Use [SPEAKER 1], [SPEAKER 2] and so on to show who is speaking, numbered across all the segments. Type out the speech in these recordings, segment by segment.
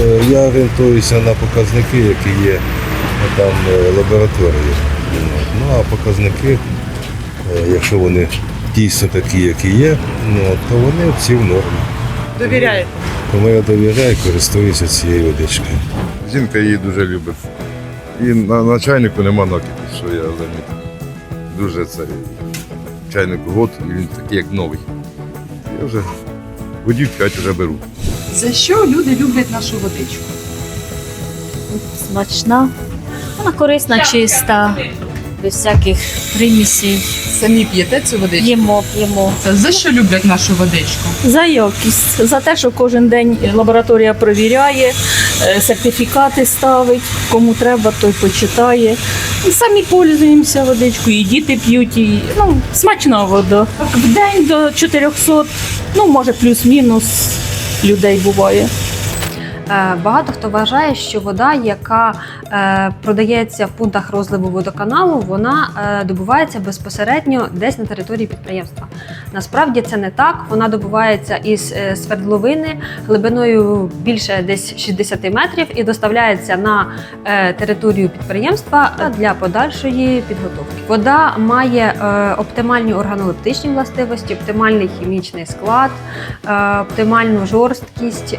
[SPEAKER 1] Е, Я орієнтуюся на показники, які є там е, лабораторії. Ну а показники, якщо вони дійсно такі, які є, ну, то вони всі в нормі.
[SPEAKER 2] Довіряєте?
[SPEAKER 1] Тому я довіряю, користуюся цією водичкою.
[SPEAKER 3] Жінка її дуже любить. І на, на чайнику нема накипу, що я замітив. Дуже це чайник год, і він такий, як новий. Я вже годів п'ять вже беру.
[SPEAKER 2] За що люди люблять нашу водичку?
[SPEAKER 4] смачна, вона корисна, чиста, без всяких примісів.
[SPEAKER 2] Самі п'єте цю водичку?
[SPEAKER 4] Їмо, п'ємо.
[SPEAKER 2] За що люблять нашу водичку?
[SPEAKER 4] За якість, за те, що кожен день лабораторія провіряє, е, сертифікати ставить, кому треба, той почитає. І самі пользуємося водичкою, і діти п'ють, і ну, смачна вода. В день до 400, ну може плюс-мінус людей буває.
[SPEAKER 5] Е, Багато хто вважає, що вода, яка е, продається в пунктах розливу водоканалу, вона е, добувається безпосередньо десь на території підприємства. Насправді це не так. Вона добувається із свердловини глибиною більше десь 60 метрів і доставляється на територію підприємства для подальшої підготовки. Вода має оптимальні органолептичні властивості, оптимальний хімічний склад, оптимальну жорсткість,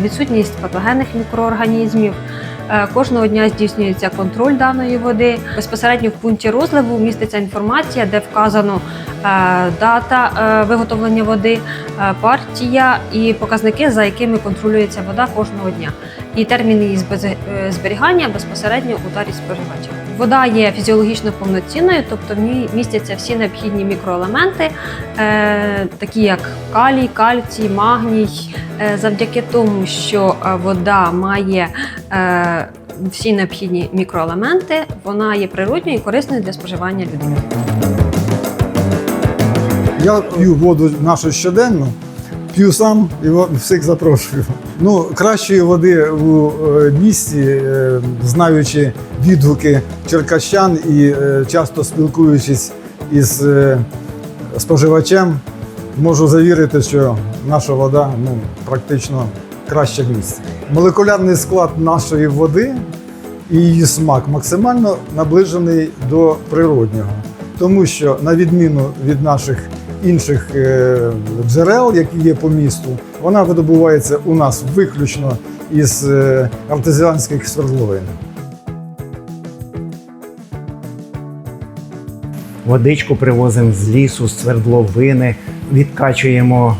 [SPEAKER 5] відсутність патогенних мікроорганізмів. Е, Кожного дня здійснюється контроль даної води. Безпосередньо в пункті розливу міститься інформація, де вказано е, дата е, виготовлення води, партія і показники, за якими контролюється вода кожного дня, і термін її зберігання безпосередньо у тарі споживача. Вода є фізіологічно повноцінною, тобто в ній містяться всі необхідні мікроелементи, е, такі як калій, кальцій, магній. Е, Завдяки тому, що е, вода має е, всі необхідні мікроелементи, вона є природньою і корисною для споживання людини.
[SPEAKER 6] Я п'ю воду нашу щоденно, п'ю сам і всіх запрошую. Ну, кращої води у е, місті, е, знаючи відгуки черкащан і е, часто спілкуючись із споживачем, можу завірити, що наша вода ну, практично краща в місті. Молекулярний склад нашої води і її смак максимально наближений до природнього. Тому що, на відміну від наших інших е, джерел, які є по місту, вона видобувається у нас виключно із е, артезіанських свердловин.
[SPEAKER 7] Водичку привозимо з лісу, з свердловини, відкачуємо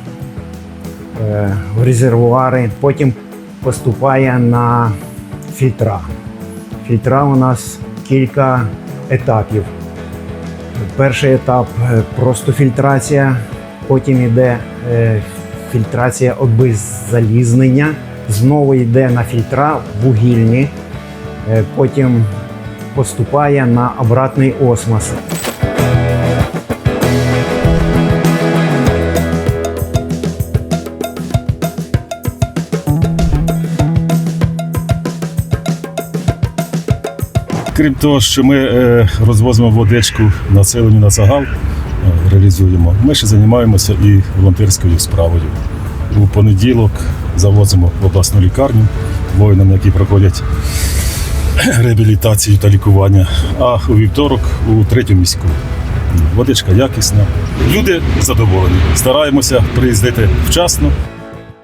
[SPEAKER 7] е, в резервуари, потім поступає на фільтра. Фільтра у нас кілька етапів. Перший етап е, просто фільтрація, потім йде е, фільтрація обеззалізнення, знову йде на фільтра вугільні, е, потім поступає на обратний осмос.
[SPEAKER 8] Крім того, що ми е, розвозимо водичку населенню на загал, е, реалізуємо, ми ще займаємося і волонтерською справою. У понеділок завозимо в обласну лікарню воїнам, які проходять реабілітацію та лікування, а у вівторок у третю міську. Водичка якісна. Люди задоволені. Стараємося приїздити вчасно,